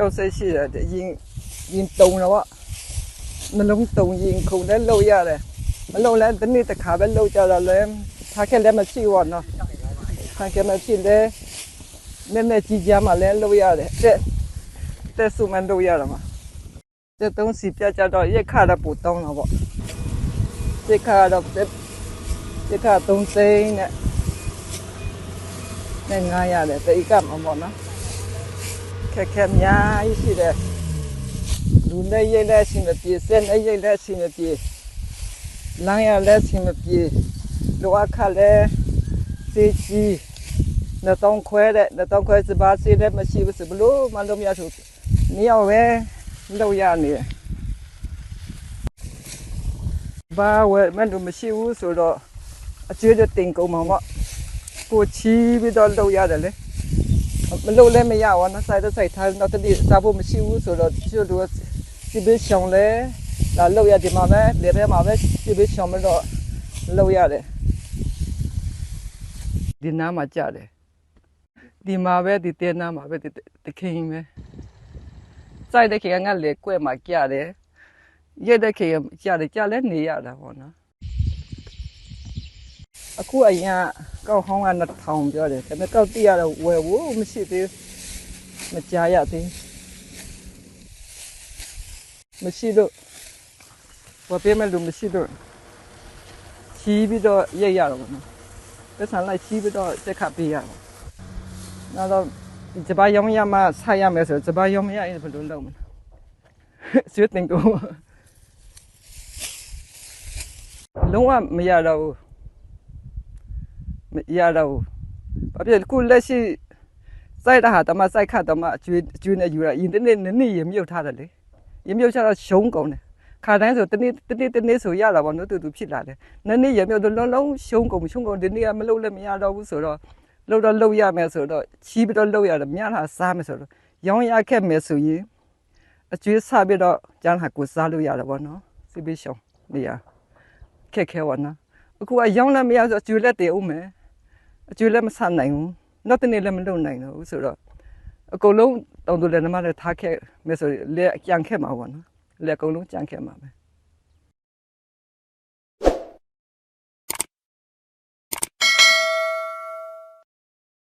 ကြောက်စိတ်ရှိတယ်ရင်ရင်တုံတော့နှလုံးတုံရင်ခုန်လည်းလှုပ်ရတယ်မလှုပ်လည်းတစ်နေ့တစ်ခါပဲလှုပ်ကြတော့လဲထားခဲ့လည်းမရှိဘူးနော်ထားခဲ့မရှိလဲနည်းနည်းကြည်ကြမှာလည်းလှုပ်ရတယ်တဲ့တဲ့စုမှလှုပ်ရတာမှာတဲ့တုံးစီပြကြတော့ရက်ခါတော့ပူတောင်းတော့ပေါ့ရက်ခါတော့ရက်ခါသုံးသိန်းနဲ့နဲ့ငားရတယ်တိတ်ကမှာပေါ့နော် ခက်ခဲများကြီးရှိတယ်လူနဲ့ရိတ်လက်ရှိမပြေစက်နဲ့ရိတ်လက်ရှိမပြေလမ်းရလက်ရှိမပြေလောအခါလဲစေချီနှစ်တောင်းခွဲတဲ့နှစ်တောင်းခွဲစပါးစေးတဲ့မရှိဘူးစဘလို့မလုံးမရဘူးနေရောက်ပဲလောက်ရနေတယ်ဘာဝဲမန်တို့မရှိဘူးဆိုတော့အကျွေးတဲ့တင်ကုန်မှာပေါ့ကိုချီးပြီးတော့လောက်ရတယ်လေမ လို့လည်းမရဘူးနော်စိုက်တော့စိုက်ထားတော့တတိစားဖို့မရှိဘူးဆိုတော့ကျွတ်တို့စီဘေးရှောင်းလဲလာလောက်ရဒီမှာပဲလေထဲမှာပဲစီဘေးရှောင်းမတော့လောက်ရတယ်ဒီနားမှာကြတယ်ဒီမှာပဲဒီတဲနားမှာပဲဒီတခင်ပဲစိုက်တဲ့ခင်ကငါလေကွဲ့မှာကြတယ်ရက်တဲ့ခင်ကြတယ်ကြလဲနေရတာပေါ့နော် အခုအရင်ကောက်ဟောင်းက2000ပြောတယ်ဒါပေမဲ့ကောက်တိရတော့ဝယ်ဖို့မရှိသေးမကြားရသေးမရှိလို့ဘာပေးမလို့မရှိလို့ချီးပြီးတော့ရိတ်ရတော့ဘောနော်ပတ်စံလိုက်ချီးပြီးတော့တက်ခတ်ပေးရတော့နောက်တော့ဒီစပါးရောင်းရမှဆက်ရမယ်ဆိုတော့စပါးရောင်းမရရင်ဘယ်လိုလုပ်မလဲဆွေးတင်ကိုလုံးဝမရတော့ဘူး မရတော့ဘူး။ဘာဖြစ်လဲခုလက်ရှိစိုက်တာဟာတမစိုက်ခတ်တမအကျွေးအကျွေးနဲ့ယူရရင်တနေ့နည်းနည်းရမြုပ်ထားတယ်လေ။ရမြုပ်ချတော့ရှုံးကုန်တယ်။ခါတိုင်းဆိုတနေ့တနေ့တနေ့ဆိုရတာပေါ့နော်တူတူဖြစ်လာတယ်။နည်းနည်းရမြုပ်တော့လုံးလုံးရှုံးကုန်ရှုံးကုန်ဒီနေ့ကမလုပ်လည်းမရတော့ဘူးဆိုတော့လုပ်တော့လုပ်ရမယ်ဆိုတော့ချီးပြီးတော့လုပ်ရတယ်မြလာစားမယ်ဆိုတော့ရောင်းရခဲ့မယ်ဆိုရင်အကျွေးစားပြီးတော့ကျန်ဟာကိုစားလို့ရတယ်ပေါ့နော်။စီပေးရှုံးနေရခက်ခဲပါနော်။အခုကရောင်းလည်းမရဆိုအကျွေးလက်တည်အောင်မယ်။ အကျွေးလည်းမဆနိုင်ဘူးနောက်တနေ့လည်းမလုပ်နိုင်တော့ဘူးဆိုတော့အကုန်လုံးတောင်တူလည်းနမလည်းထားခဲ့မယ်ဆိုရင်လည်းကြံခဲ့မှာပေါ့နော်လည်းအကုန်လုံးကြံခဲ့မှာပဲ